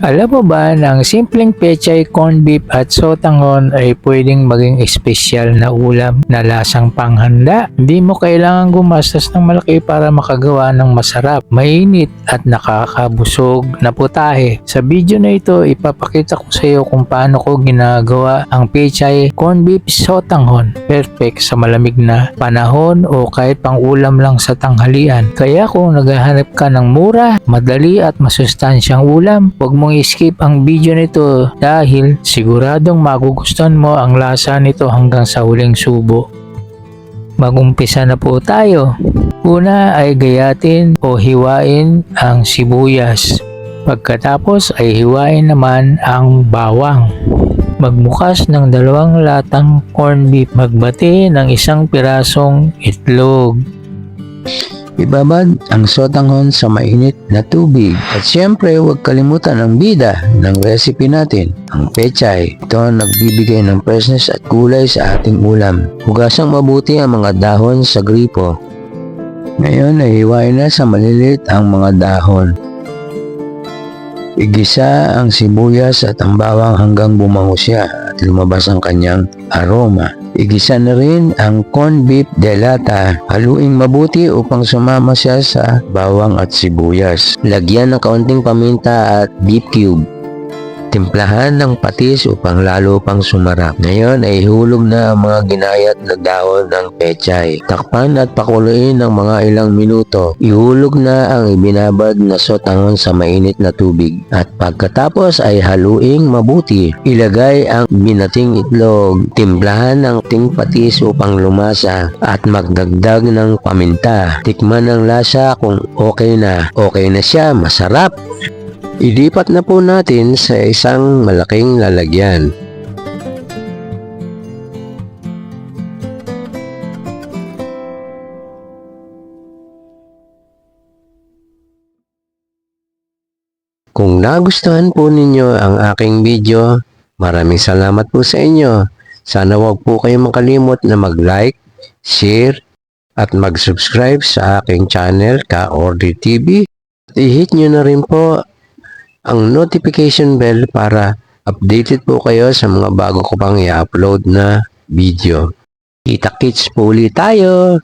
Alam mo ba na simpleng pechay, corned beef at sotanghon ay pwedeng maging espesyal na ulam na lasang panghanda? Hindi mo kailangan gumastos ng malaki para makagawa ng masarap, mainit at nakakabusog na putahe. Sa video na ito, ipapakita ko sa iyo kung paano ko ginagawa ang pechay, corned beef, sotanghon. Perfect sa malamig na panahon o kahit pang ulam lang sa tanghalian. Kaya kung naghahanap ka ng mura, madali at masustansyang ulam, huwag mong i-skip ang video nito dahil siguradong magugustuhan mo ang lasa nito hanggang sa huling subo. Magumpisa na po tayo. Una ay gayatin o hiwain ang sibuyas. Pagkatapos ay hiwain naman ang bawang. Magbukas ng dalawang latang corned beef. Magbati ng isang pirasong itlog. Ibabad ang sotanghon sa mainit na tubig. At syempre, huwag kalimutan ang bida ng recipe natin, ang pechay. Ito ang nagbibigay ng freshness at kulay sa ating ulam. Hugasang mabuti ang mga dahon sa gripo. Ngayon ay hiwain na sa maliliit ang mga dahon. Igisa ang sibuyas at ang bawang hanggang bumango siya lumabas ang kanyang aroma. Igisa na rin ang corned beef de lata. Haluing mabuti upang sumama siya sa bawang at sibuyas. Lagyan ng kaunting paminta at beef cube. Timplahan ng patis upang lalo pang sumarap. Ngayon ay hulog na ang mga ginayat na dahon ng pechay. Takpan at pakuluin ng mga ilang minuto. Ihulog na ang ibinabad na sotangon sa mainit na tubig. At pagkatapos ay haluing mabuti. Ilagay ang binating itlog. Timplahan ng ting patis upang lumasa at magdagdag ng paminta. Tikman ang lasa kung okay na. Okay na siya, masarap. Ilipat na po natin sa isang malaking lalagyan. Kung nagustuhan po ninyo ang aking video, maraming salamat po sa inyo. Sana wag po kayong makalimot na mag-like, share, at mag-subscribe sa aking channel, Ka-Order TV. At i-hit nyo na rin po ang notification bell para updated po kayo sa mga bago ko pang i-upload na video. Kita-kits po ulit tayo!